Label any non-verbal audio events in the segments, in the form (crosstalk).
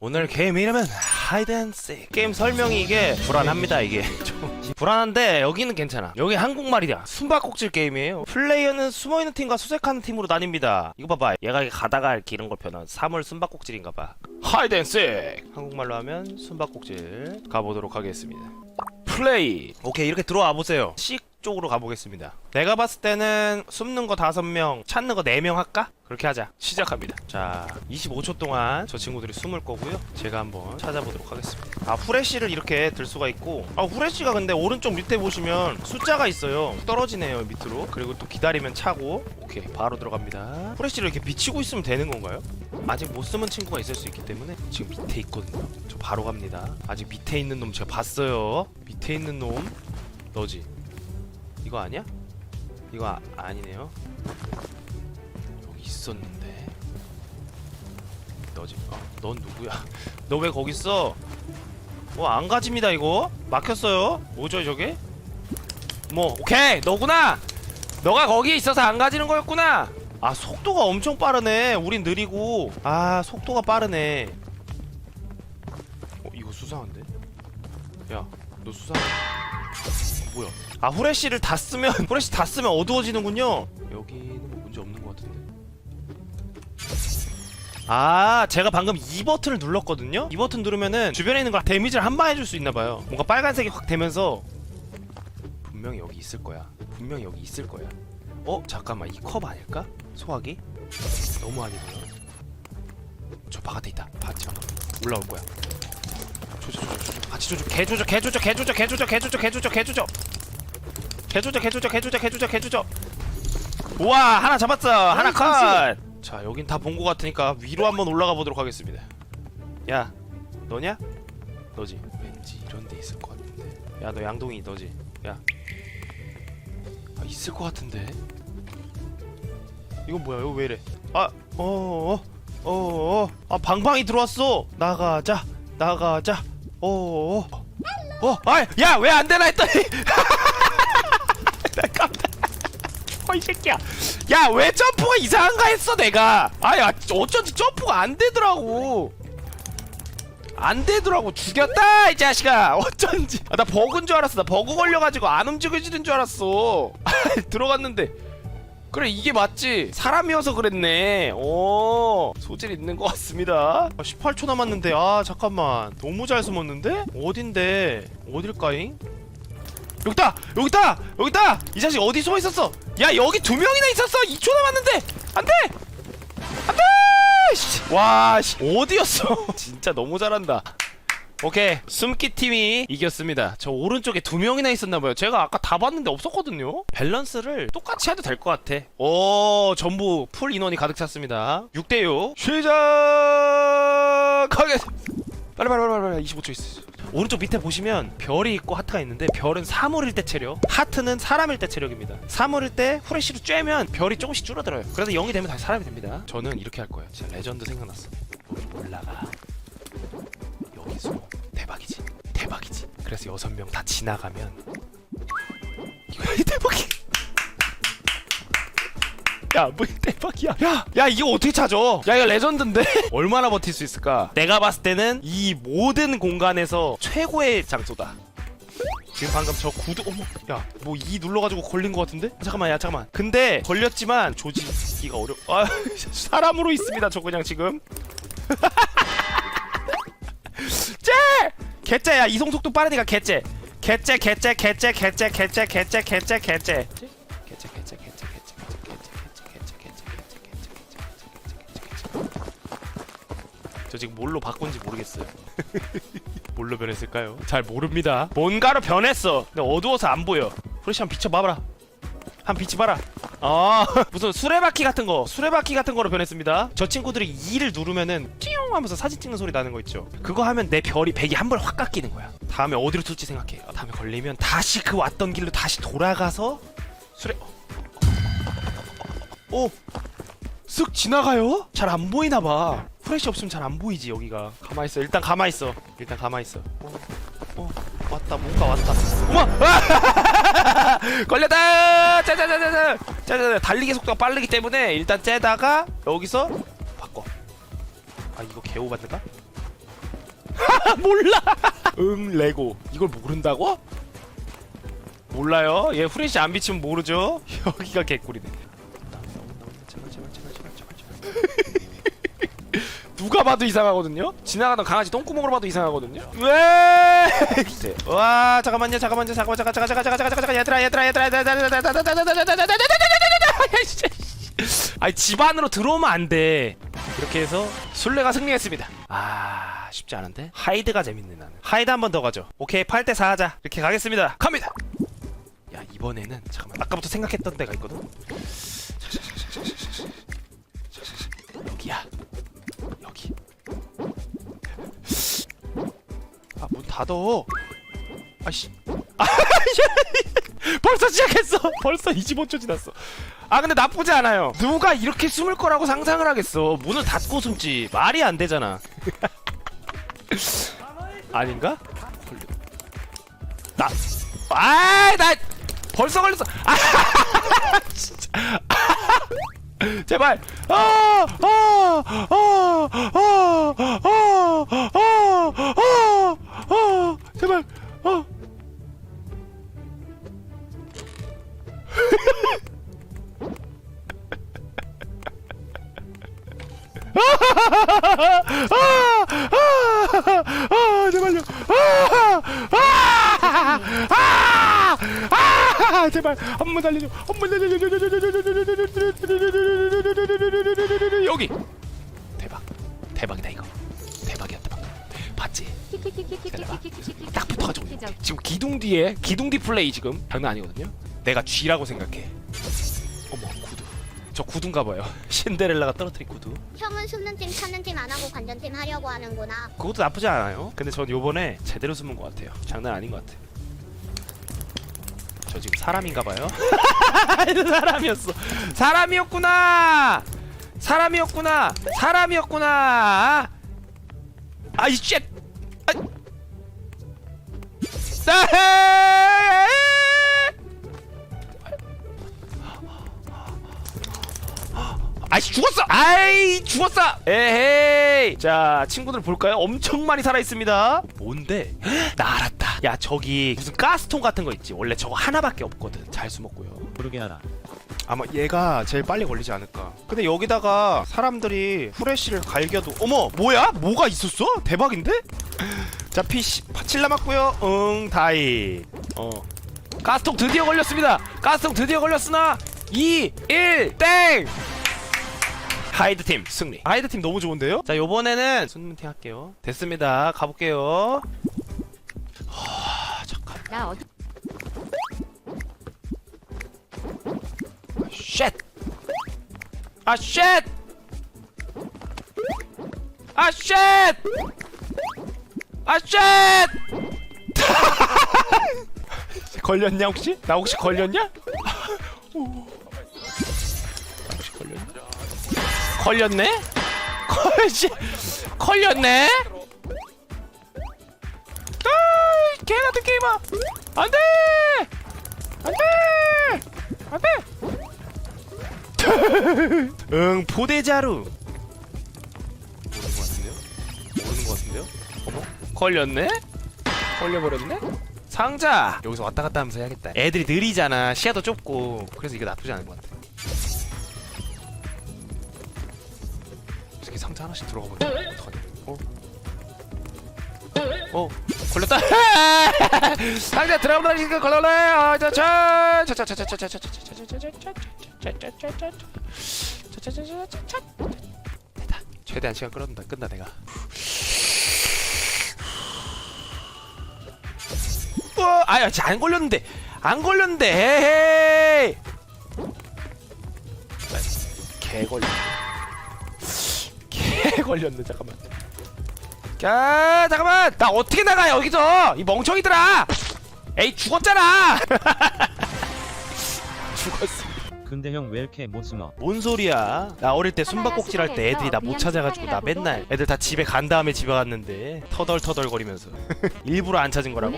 오늘 게임 이름은 하이드앤시 게임 설명이 이게 불안합니다 이게. 좀 (laughs) 불안한데 여기는 괜찮아. 여기 한국말이야. 숨바꼭질 게임이에요. 플레이어는 숨어있는 팀과 수색하는 팀으로 나뉩니다. 이거 봐봐. 얘가 가다가 이렇게 이런 걸 변한 사물 숨바꼭질인가 봐. 하이드앤시 한국말로 하면 숨바꼭질 가보도록 하겠습니다. 플레이 오케이 이렇게 들어와 보세요. 씩 쪽으로 가보겠습니다. 내가 봤을 때는 숨는 거 다섯 명 찾는 거네명 할까? 그렇게 하자. 시작합니다. 자 25초 동안 저 친구들이 숨을 거고요. 제가 한번 찾아보도록 하겠습니다. 아 후레쉬를 이렇게 들 수가 있고. 아 후레쉬가 근데 오른쪽 밑에 보시면 숫자가 있어요. 떨어지네요 밑으로. 그리고 또 기다리면 차고. 오케이 바로 들어갑니다. 후레쉬를 이렇게 비치고 있으면 되는 건가요? 아직 못 숨은 친구가 있을 수 있기 때문에 지금 밑에 있거든요. 저 바로 갑니다. 아직 밑에 있는 놈 제가 봤어요. 밑에 있는 놈 너지 이거 아니야? 이거 아, 아니네요. 여기 있었는데. 너지? 어, 넌 누구야? (laughs) 너 왜 거기 있어? 어, 안 가집니다 이거. 막혔어요. 뭐죠 저게? 뭐, 오케이, 너구나. 너가 거기 있어서 안 가지는 거였구나. 아, 속도가 엄청 빠르네. 우린 느리고. 아, 속도가 빠르네. 어, 이거 수상한데? 야, 너 수상해. 뭐야? 아 후레쉬를 다 쓰면 (laughs) 후레쉬 다 쓰면 어두워지는군요. 여기는 뭐 문제 없는 것 같은데. 아 제가 방금 이 버튼을 눌렀거든요. 이 버튼 누르면은 주변에 있는 걸 데미지를 한방 해줄 수 있나 봐요. 뭔가 빨간색이 확 되면서 분명히 여기 있을 거야. 분명히 여기 있을 거야. 어 잠깐만 이 컵 아닐까? 소화기? 너무 아니고요. 저 바깥에 있다. 바지 마. 올라올 거야. 조져 조져 조져 같이 조져 개 조져 개 조져 개 조져 개 조져 개 조져 개 조져 개 조져 개 조져 개 조져 개 조져 개 조져 개 조져 우와 하나 잡았어 하나 컷자 여긴 다 본 거 같으니까 위로 한번 올라가 보도록 하겠습니다 야 너냐 너지 왠지 이런 데 있을 것 같은데 야 너 양동이 너지 야 아, 있을 것 같은데 이건 뭐야 이거 왜 이래 아 어어어어 어, 아 방방이 들어왔어 나가자 나가자 어어 어, 아, 야, 왜 안 되나 했더니. (laughs) 어, 이 새끼야. 야, 왜 점프가 이상한가 했어, 내가. 아, 야, 어쩐지 점프가 안 되더라고. 안 되더라고. 죽였다, 이 자식아. 어쩐지. 아, 나 버그인 줄 알았어. 나 버그 걸려가지고 안 움직여지는 줄 알았어. (laughs) 들어갔는데. 그래 이게 맞지? 사람이어서 그랬네. 오 소질 있는 것 같습니다. 아, 18초 남았는데 아 잠깐만. 너무 잘 숨었는데? 어딘데? 어딜까잉? 여기다! 여기다! 여기다! 이 자식 어디 숨어 있었어? 야 여기 두 명이나 있었어! 2초 남았는데! 안돼! 안돼! 씨. 와 씨. 어디였어? (laughs) 진짜 너무 잘한다 오케이. 숨기 팀이 이겼습니다. 저 오른쪽에 두 명이나 있었나봐요. 제가 아까 다 봤는데 없었거든요. 밸런스를 똑같이 해도 될 것 같아. 오 전부 풀 인원이 가득 찼습니다. 6대6 시작하겠 빨리 빨리 빨리 빨리 빨리 25초 있어. 오른쪽 밑에 보시면 별이 있고 하트가 있는데 별은 사물일 때 체력 하트는 사람일 때 체력입니다. 사물일 때 후레쉬로 쬐면 별이 조금씩 줄어들어요. 그래서 0이 되면 다시 사람이 됩니다. 저는 이렇게 할 거예요. 진짜 레전드 생각났어. 올라가 여기서 대박이지 대박이지 그래서 여섯 명 다 지나가면 이거 대박이 (laughs) 야, 뭐 대박이야. 야, 야 이거 어떻게 찾아? 야, 이거 레전드인데. (laughs) 얼마나 버틸 수 있을까? 내가 봤을 때는 이 모든 공간에서 최고의 장소다. 지금 방금 저 구두 어머 야뭐 이 눌러가지고 걸린 것 같은데 잠깐만 야 잠깐만 근데 걸렸지만 조지기가 어려 아 (laughs) 사람으로 있습니다 저 그냥 지금 개째야 이송 속도 빠르니까 개째 개째 개째 개째 개째 개째 개째 개째 개째 개째 개째 개째 저 지금 뭘로 바꾼지 모르겠어요. (laughs) 뭘로 변했을까요? 잘 모릅니다. 뭔가로 변했어. 근데 어두워서 안 보여. 프레시 한번 비춰봐라. 한 비춰봐라. 아 (laughs) 무슨 수레바퀴 같은 거, 수레바퀴 같은 거로 변했습니다. 저 친구들이 2를 누르면은 띵 하면서 사진 찍는 소리 나는 거 있죠. 그거 하면 내 별이 백이 한 번에 확 깎이는 거야. 다음에 어디로 툴지 생각해. 아, 다음에 걸리면 다시 그 왔던 길로 다시 돌아가서 수레. 오. 쓱 지나가요? 잘 안 보이나 봐. 프레시 없으면 잘 안 보이지 여기가. 가만 있어. 일단 가만 있어. 일단 가만 있어. 어, 어, 왔다. 뭔가 왔다. 어머! 아! (laughs) 걸렸다. 짜자자자자. 짜자자. 달리기 속도가 빠르기 때문에 일단 째다가 여기서. 아 이거 개오 받는가? 몰라. 응 레고 이걸 모른다고? 몰라요. 얘 후레쉬 안 비치면 모르죠. 여기가 개꿀이네. 누가 봐도 이상하거든요. 지나가던 강아지 똥구멍으로 봐도 이상하거든요. 왜? 와 잠깐만요 잠깐만요 잠깐만 잠깐 잠깐 잠깐 잠깐 잠깐 잠깐 얘들아 얘들아 얘들아 얘들아 아니 집 안으로 들어오면 안 돼. 이렇게 해서 술래가 승리했습니다. 아 쉽지 않은데 하이드가 재밌네 나는. 하이드 한 번 더 가죠. 오케이 8대 4 하자. 이렇게 가겠습니다. 갑니다. 야 이번에는 잠깐만 아까부터 생각했던 데가 있거든. 여기야. 여기. 아 문 닫어. 아씨. 아, (laughs) 벌써 시작했어. 벌써 25초 지났어. 아 근데 나쁘지 않아요. 누가 이렇게 숨을 거라고 상상을 하겠어. 문을 닫고 숨지. 말이 안 되잖아. (laughs) 아닌가? 나. 아, 나 벌써 걸렸어. 아, (laughs) 진짜. (laughs) 제발. 아, 아, 아, 아, 아, 아, 아, 아, 아, 제발 한번 달려줘. 한번 달려줘. 여기. 대박. 대박이다 이거. 대박이었다 방금. 봤지? 딱 붙어가지고 지금 기둥 뒤에 기둥 뒤 플레이 지금 장난 아니거든요. 내가 쥐라고 생각해. 어머 구두. 저 구두인가 봐요. (laughs) 신데렐라가 떨어뜨린 구두. 형은 숨는 팀 찾는 팀 안 하고 관전 팀 하려고 하는구나. 그것도 나쁘지 않아요. 근데 전 요번에 제대로 숨은 것 같아요. 장난 아닌 것 같아. 저 지금 사람인가 봐요. (laughs) 사람이었어. 사람이었구나. 사람이었구나. 사람이었구나. 아이 쉣. 아. 아. 아이씨 죽었어! 아이 죽었어! 에헤이! 자 친구들 볼까요? 엄청 많이 살아있습니다 뭔데? (gasps) 헉, 나 알았다 야 저기 무슨 가스통 같은 거 있지 원래 저거 하나밖에 없거든 잘 숨었고요 모르게 하라. 아마 얘가 제일 빨리 걸리지 않을까 근데 여기다가 사람들이 후레쉬를 갈겨도 어머 뭐야? 뭐가 있었어? 대박인데? (laughs) 자 피시 파칠 남았고요 응 다이 어 가스통 드디어 걸렸습니다 가스통 드디어 걸렸으나 2 1 땡! 하이드 팀 승리. 하이드 팀 너무 좋은데요? 자, 요번에는 순문팅 할게요. 됐습니다. 가볼게요. 나 어디 쉣! 아, 쉣! 아, 쉣! 아, 쉣! (laughs) 걸렸냐, 혹시? 나 혹시 걸렸냐? 오. 나 혹시 걸렸냐? 걸렸네? (laughs) 걸렸네? 개 같은 게임아! 안 돼! 안 돼! 안 돼! 응, 포대자루. 모르는 것 같은데요? 모르는 것 같은데요? 어머? 걸렸네? 걸려버렸네? 상자! 여기서 왔다 갔다 하면서 해야겠다. 애들이 느리잖아. 시야도 좁고. 그래서 이거 나쁘지 않은 것 같아. 이렇게 상자 하나씩 들어가 보자. 어떡하냐? 어? 어? 걸렸다. 상자 드라마 지금 걸려라. 됐다. 최대한 시간 끌어다 끝나 내가. 어, 아야, 안 걸렸는데, 안 걸렸는데. 개 걸렸. 개 걸렸네. 잠깐만. 야, 잠깐만. 나 어떻게 나가 여기서? 이 멍청이들아. 에이 죽었잖아. (laughs) 죽었어. 근데 형 왜 이렇게 못 숨어? 뭔 소리야? 나 어릴 때 숨바꼭질 할 때 애들이 나 못 찾아가지고 나 맨날 애들 다 집에 간 다음에 집에 갔는데 터덜터덜 거리면서 (laughs) 일부러 안 찾은 거라고?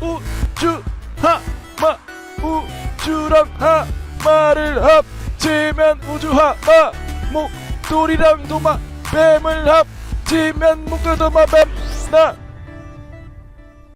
우주하마 우주랑 하마를 합치면 우주하마 목소리랑 도마 뱀을 지 면 묶어도 마뱀나